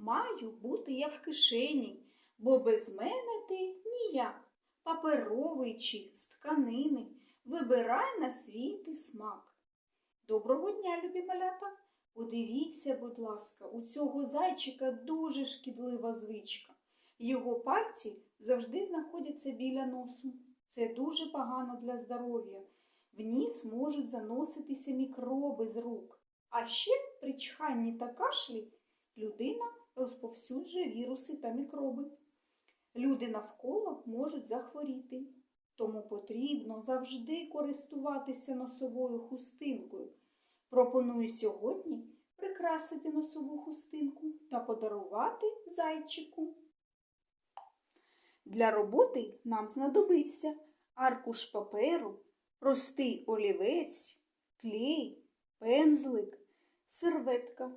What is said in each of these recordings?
Маю бути я в кишені, бо без мене ти ніяк. Паперовий чи з тканини, вибирай на свій ти смак. Доброго дня, любі малята! Подивіться, будь ласка, у цього зайчика дуже шкідлива звичка. Його пальці завжди знаходяться біля носу. Це дуже погано для здоров'я. В ніс можуть заноситися мікроби з рук. А ще при чханні та кашлі людина розповсюджує віруси та мікроби. Люди навколо можуть захворіти, тому потрібно завжди користуватися носовою хустинкою. Пропоную сьогодні прикрасити носову хустинку та подарувати зайчику. Для роботи нам знадобиться аркуш паперу, простий олівець, клей, пензлик, серветка.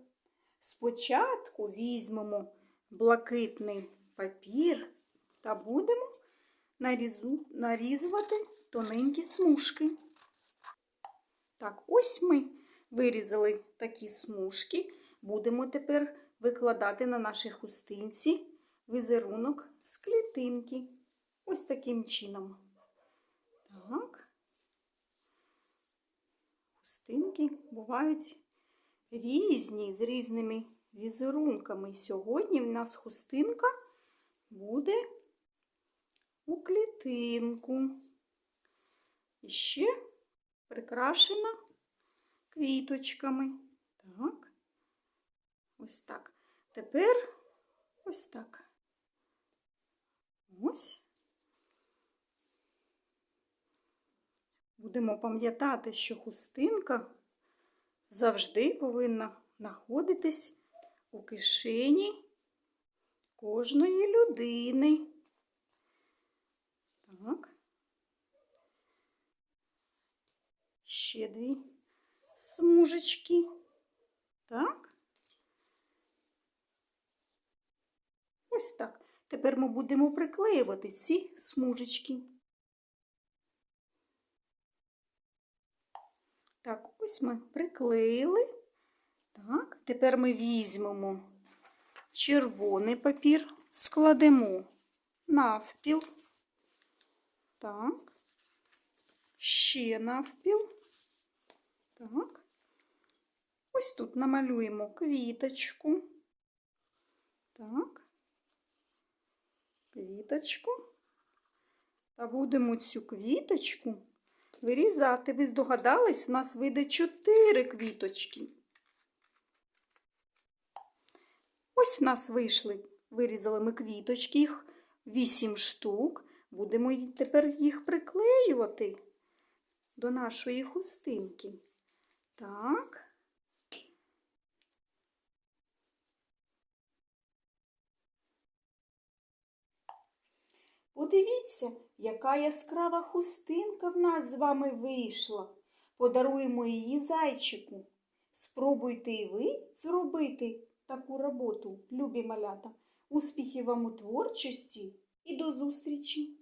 Спочатку візьмемо блакитний папір та будемо нарізу- нарізувати тоненькі смужки. Так, ось ми вирізали такі смужки. Будемо тепер викладати на нашій хустинці візерунок з клітинки. Ось таким чином. Так. Хустинки бувають різні з різними візерунками. Сьогодні в нас хустинка буде у клітинку. І ще прикрашена квіточками. Так. Ось так. Тепер ось так. Ось. Будемо пам'ятати, що хустинка завжди повинна знаходитись у кишені кожної людини. Так. Ще дві смужечки. Так. Ось так. Тепер ми будемо приклеювати ці смужечки. Так, ось ми приклеїли. Так, тепер ми візьмемо червоний папір, складемо навпіл. Так. Ще навпіл. Так. Ось тут намалюємо квіточку. Так. Квіточку. Та будемо цю квіточку вирізати. Ви здогадались, в нас вийде 4 квіточки. Ось в нас вийшли, вирізали ми квіточки, їх 8 штук. Будемо тепер їх приклеювати до нашої хустинки. Так. Подивіться, яка яскрава хустинка в нас з вами вийшла. Подаруємо її зайчику. Спробуйте і ви зробити таку роботу, любі малята. Успіхів вам у творчості і до зустрічі!